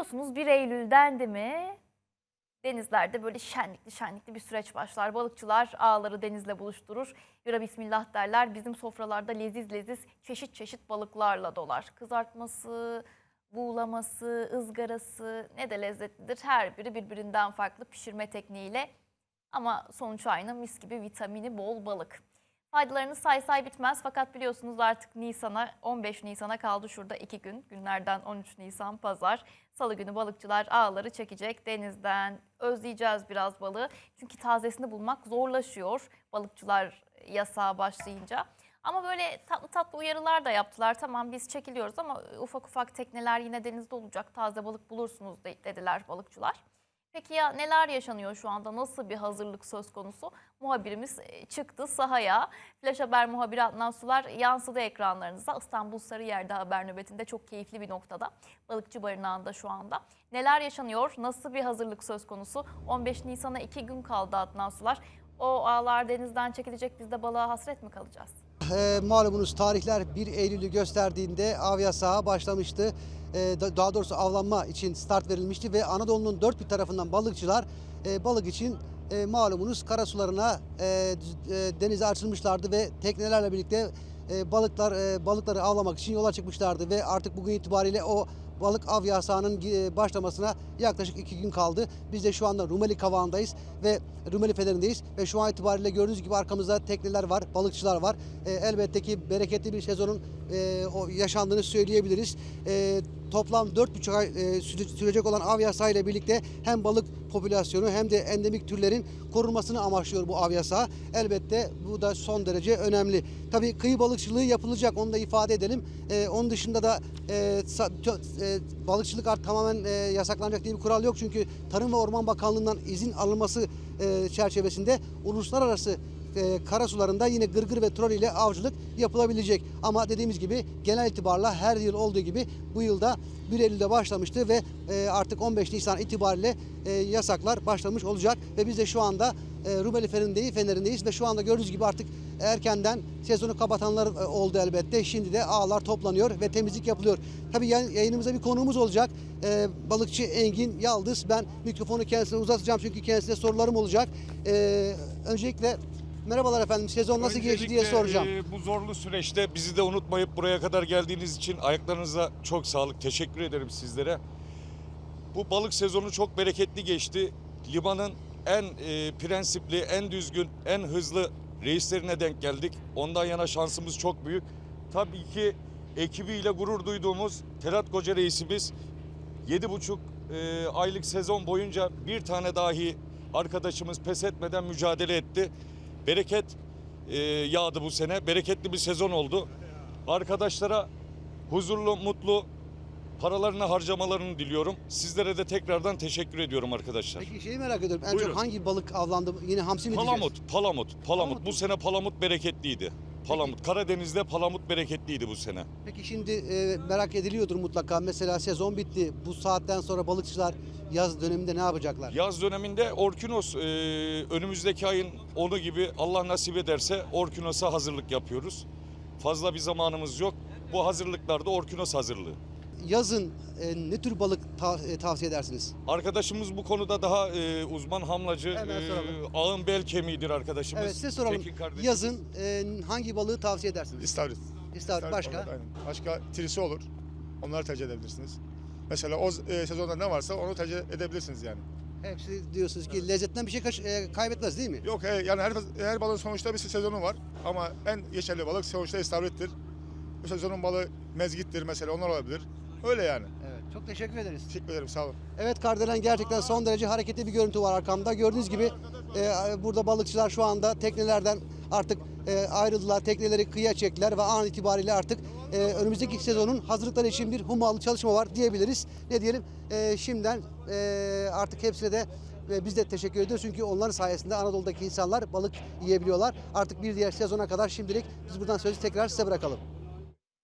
Biliyorsunuz 1 Eylül'den de mi denizlerde böyle şenlikli şenlikli bir süreç başlar. Balıkçılar ağları denizle buluşturur. Yura bismillah derler. Bizim sofralarda leziz leziz çeşit çeşit balıklarla dolar. Kızartması, buğulaması, ızgarası ne de lezzetlidir. Her biri birbirinden farklı pişirme tekniğiyle ama sonuç aynı mis gibi vitamini bol balık. Faydalarını say say bitmez fakat biliyorsunuz artık Nisan'a 15 Nisan'a kaldı şurada 2 gün. Günlerden 13 Nisan pazar. Salı günü balıkçılar ağları çekecek denizden. Özleyeceğiz biraz balığı. Çünkü tazesini bulmak zorlaşıyor balıkçılar yasağa başlayınca. Ama böyle tatlı tatlı uyarılar da yaptılar. Tamam biz çekiliyoruz ama ufak ufak tekneler yine denizde olacak. Taze balık bulursunuz de- dediler balıkçılar. Peki ya neler yaşanıyor şu anda? Nasıl bir hazırlık söz konusu? Muhabirimiz e, çıktı sahaya. Flash Haber muhabiri Adnan Sular yansıdı ekranlarınıza. İstanbul Sarıyer'de haber nöbetinde çok keyifli bir noktada. Balıkçı barınağında şu anda. Neler yaşanıyor? Nasıl bir hazırlık söz konusu? 15 Nisan'a iki gün kaldı Adnan Sular. O ağlar denizden çekilecek biz de balığa hasret mi kalacağız? E, malumunuz tarihler 1 Eylül'ü gösterdiğinde av yasağı başlamıştı. E, da- daha doğrusu avlanma için start verilmişti ve Anadolu'nun dört bir tarafından balıkçılar e, balık için e, malumunuz karasularına e, e, denize açılmışlardı ve teknelerle birlikte e, balıklar e, balıkları avlamak için yola çıkmışlardı ve artık bugün itibariyle o balık av yasağının e, başlamasına yaklaşık iki gün kaldı. Biz de şu anda Rumeli Kavağı'ndayız ve Rumeli Federi'ndeyiz ve şu an itibariyle gördüğünüz gibi arkamızda tekneler var, balıkçılar var. E, elbette ki bereketli bir sezonun e, yaşandığını söyleyebiliriz. E, toplam 4,5 ay e, süre- sürecek olan av yasağı birlikte hem balık popülasyonu hem de endemik türlerin korunmasını amaçlıyor bu av yasağı. Elbette bu da son derece önemli. Tabii kıyı balıkçılığı yapılacak onu da ifade edelim. E, onun dışında da e, e, balıkçılık artık tamamen yasaklanacak diye bir kural yok. Çünkü Tarım ve Orman Bakanlığı'ndan izin alınması çerçevesinde uluslararası e, karasularında yine gırgır ve troll ile avcılık yapılabilecek. Ama dediğimiz gibi genel itibarla her yıl olduğu gibi bu yılda 1 Eylül'de başlamıştı ve e, artık 15 Nisan itibariyle e, yasaklar başlamış olacak ve biz de şu anda e, Rumeli Feneri'ndeyiz, Feneri'ndeyiz ve şu anda gördüğünüz gibi artık erkenden sezonu kapatanlar e, oldu elbette. Şimdi de ağlar toplanıyor ve temizlik yapılıyor. Tabii yayın- yayınımıza bir konuğumuz olacak. E, balıkçı Engin Yaldız. Ben mikrofonu kendisine uzatacağım çünkü kendisine sorularım olacak. E, öncelikle merhabalar efendim. Sezon nasıl geçti diye Öncelikle, soracağım. e, bu zorlu süreçte bizi de unutmayıp buraya kadar geldiğiniz için ayaklarınıza çok sağlık. Teşekkür ederim sizlere. Bu balık sezonu çok bereketli geçti. Limanın en e, prensipli, en düzgün, en hızlı reislerine denk geldik. Ondan yana şansımız çok büyük. Tabii ki ekibiyle gurur duyduğumuz Terat Koca reisimiz 7,5 e, aylık sezon boyunca bir tane dahi arkadaşımız pes etmeden mücadele etti. Bereket e, yağdı bu sene. Bereketli bir sezon oldu. Arkadaşlara huzurlu, mutlu paralarını harcamalarını diliyorum. Sizlere de tekrardan teşekkür ediyorum arkadaşlar. Peki şeyi merak ediyorum. En Buyurun. çok hangi balık avlandı? Yine hamsi mi diyeceğiz? Palamut, palamut, palamut. Palamut Bu mu? sene palamut bereketliydi. Palamut. Karadeniz'de palamut bereketliydi bu sene. Peki şimdi e, merak ediliyordur mutlaka. Mesela sezon bitti. Bu saatten sonra balıkçılar yaz döneminde ne yapacaklar? Yaz döneminde Orkinos e, önümüzdeki ayın 10'u gibi Allah nasip ederse Orkinos'a hazırlık yapıyoruz. Fazla bir zamanımız yok. Bu hazırlıklarda Orkinos hazırlığı. Yazın e, ne tür balık ta- e, tavsiye edersiniz? Arkadaşımız bu konuda daha e, uzman hamlacı, Hemen e, ağın bel kemiğidir arkadaşımız. Evet size soralım. Tekin kardeşimiz. Yazın e, hangi balığı tavsiye edersiniz? İstavrit. İstavrit başka? olur, aynen. Başka trisi olur. Onları tercih edebilirsiniz. Mesela o e, sezonda ne varsa onu tercih edebilirsiniz yani. Hepsi diyorsunuz ki lezzetinden bir şey kaç- e, kaybetmez değil mi? Yok e, yani her her balığın sonuçta bir sezonu var ama en geçerli balık sonuçta istavrittir. Bu sezonun balığı mezgittir mesela onlar olabilir. Öyle yani. Evet. Çok teşekkür ederiz. Teşekkür ederim sağ olun. Evet Kardelen gerçekten son derece hareketli bir görüntü var arkamda. Gördüğünüz gibi e, burada balıkçılar şu anda teknelerden artık e, ayrıldılar. Tekneleri kıyıya çektiler ve an itibariyle artık e, önümüzdeki sezonun hazırlıkları için bir hummalı çalışma var diyebiliriz. Ne diyelim e, şimdiden e, artık hepsine de e, biz de teşekkür ediyoruz çünkü onların sayesinde Anadolu'daki insanlar balık yiyebiliyorlar. Artık bir diğer sezona kadar şimdilik biz buradan sözü tekrar size bırakalım.